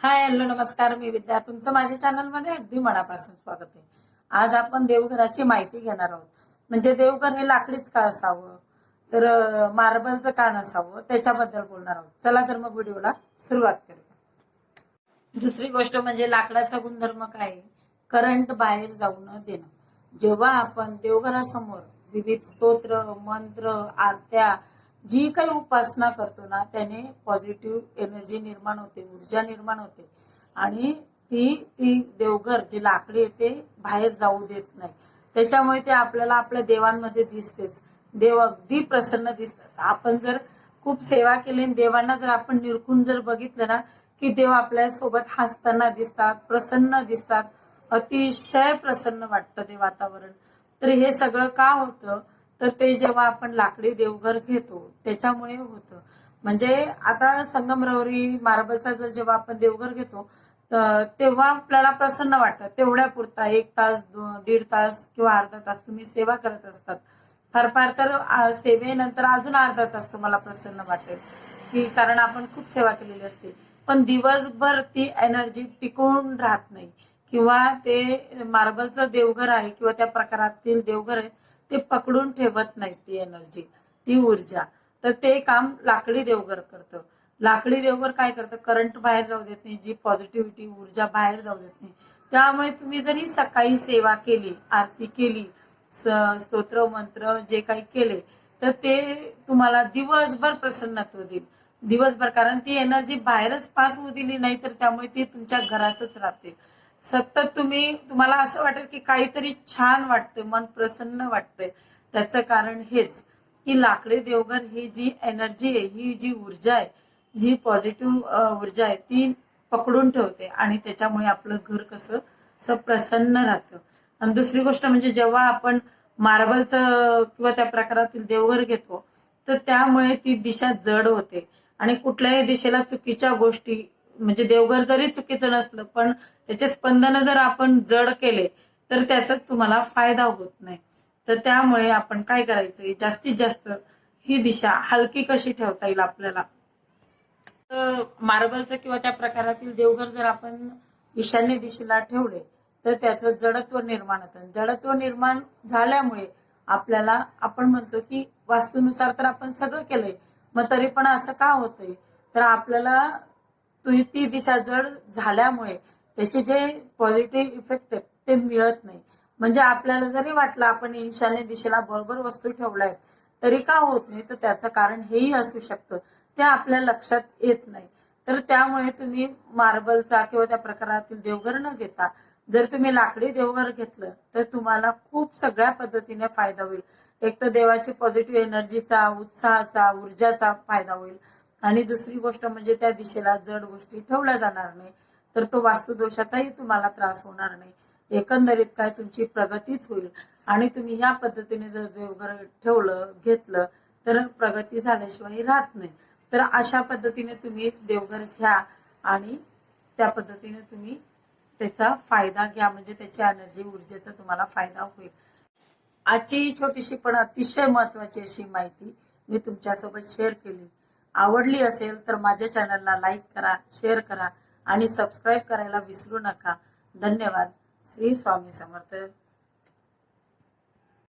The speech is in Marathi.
हाय हॅलो नमस्कार मी विद्या. तुमचं माझ्या चॅनलमध्ये अगदी मनापासून स्वागत आहे. आज आपण देवघराची माहिती घेणार आहोत. म्हणजे देवघर हे लाकडीच का असावं? तर मार्बलचं का नसावं? त्याच्याबद्दल बोलणार आहोत. चला तर मग व्हिडिओला सुरुवात करूया. दुसरी गोष्ट म्हणजे लाकडाचा गुणधर्म काय? करंट बाहेर जाऊ न देणं. जेव्हा आपण देवघरासमोर विविध स्तोत्र मंत्र आरत्या जी काही उपासना करतो ना त्याने पॉझिटिव्ह एनर्जी निर्माण होते ऊर्जा निर्माण होते. आणि ती ती देवघर जी लाकडी आहे ते बाहेर जाऊ देत नाही. त्याच्यामुळे ते आपल्याला आपल्या देवांमध्ये दिसतेच. देव अगदी प्रसन्न दिसतात. आपण जर खूप सेवा केली आणि देवांना जर आपण निरखून जर बघितलं ना की देव आपल्यासोबत हसताना दिसतात प्रसन्न दिसतात अतिशय प्रसन्न वाटतं ते वातावरण. तर हे सगळं का होतं? तर ते जेव्हा आपण लाकडी देवघर घेतो त्याच्यामुळे होतं. म्हणजे आता संगमरवरी मार्बलचा जर जेव्हा आपण देवघर घेतो तेव्हा आपल्याला प्रसन्न वाटतं. तेवढ्या पुरता एक तास दीड तास किंवा अर्धा तास तुम्ही सेवा करत असतात. फार फार तर सेवेनंतर अजून अर्धा तास तुम्हाला प्रसन्न वाटेल. की कारण आपण खूप सेवा केलेली असते. पण दिवसभर ती एनर्जी टिकून राहत नाही. किंवा ते मार्बलचं देवघर आहे किंवा त्या प्रकारातील देवघर आहे ते पकडून ठेवत नाही ती एनर्जी ती ऊर्जा. तर ते काम लाकडी देवघर करतं. लाकडी देवघर काय करतं? करंट बाहेर जाऊ देत नाही जी पॉझिटिव्हिटी ऊर्जा बाहेर जाऊ देत नाही. त्यामुळे तुम्ही जरी सकाळी सेवा केली आरती केली स्तोत्र मंत्र जे काही केले तर ते तुम्हाला दिवसभर प्रसन्नत्व देईल. दिवसभर कारण ती एनर्जी बाहेरच पास होऊ दिली नाही तर त्यामुळे ती तुमच्या घरातच राहते. सतत तुम्ही तुम्हाला असं वाटेल की काहीतरी छान वाटतंय मन प्रसन्न वाटतंय. त्याचं कारण हेच की लाकडी देवघर ही जी एनर्जी आहे ही जी ऊर्जा आहे जी पॉझिटिव्ह ऊर्जा आहे ती पकडून ठेवते आणि त्याच्यामुळे आपलं घर कसं असं प्रसन्न राहतं. आणि दुसरी गोष्ट म्हणजे जेव्हा आपण मार्बलचं किंवा त्या प्रकारातील देवघर घेतो तर त्यामुळे ती दिशा जड होते. आणि कुठल्याही दिशेला चुकीच्या गोष्टी म्हणजे देवघर जरी चुकीचं नसलं पण त्याचे स्पंदन जर आपण जड केले तर त्याचा तुम्हाला फायदा होत नाही. तर त्यामुळे आपण काय करायचं जास्तीत जास्त ही दिशा हलकी कशी ठेवता येईल आपल्याला? तर मार्बलचं किंवा त्या प्रकारातील देवघर जर आपण ईशान्य दिशेला ठेवले तर त्याचं जडत्व निर्माण होतं. जडत्व निर्माण झाल्यामुळे आपल्याला आपण म्हणतो की वास्तूनुसार तर आपण सगळं केलंय मग तरी पण असं का होतंय? तर आपल्याला ती दिशा जड झाल्यामुळे त्याचे जे पॉझिटिव्ह इफेक्ट आहेत ते मिळत नाही. म्हणजे आपल्याला जरी वाटलं आपण ईशान्य दिशेला बरोबर वस्तू ठेवल्या आहेत तरी का होत नाही? तर त्याचं कारण हेही असू शकतं. ते आपल्या लक्षात येत नाही. तर त्यामुळे तुम्ही मार्बलचा किंवा त्या प्रकारातील देवघर न घेता जर तुम्ही लाकडी देवघर घेतलं तर तुम्हाला खूप सगळ्या पद्धतीने फायदा होईल. एक तर देवाची पॉझिटिव्ह एनर्जीचा उत्साहाचा ऊर्जाचा फायदा होईल. आणि दुसरी गोष्ट म्हणजे त्या दिशेला जड गोष्टी ठेवल्या जाणार नाही तर तो वास्तुदोषाचाही तुम्हाला त्रास होणार नाही. एकंदरीत काय तुमची प्रगतीच होईल. आणि तुम्ही ह्या पद्धतीने जर देवघर ठेवलं घेतलं तर प्रगती झाल्याशिवाय राहत नाही. तर अशा पद्धतीने तुम्ही देवघर घ्या आणि त्या पद्धतीने तुम्ही त्याचा फायदा घ्या म्हणजे त्याची एनर्जी ऊर्जेचा तुम्हाला फायदा होईल. आजची ही छोटीशी पण अतिशय महत्वाची अशी माहिती मी तुमच्यासोबत शेअर केली. आवडली असेल तर माझ्या चॅनलला लाईक करा शेअर करा आणि सबस्क्राईब करायला विसरू नका. धन्यवाद. श्री स्वामी समर्थ.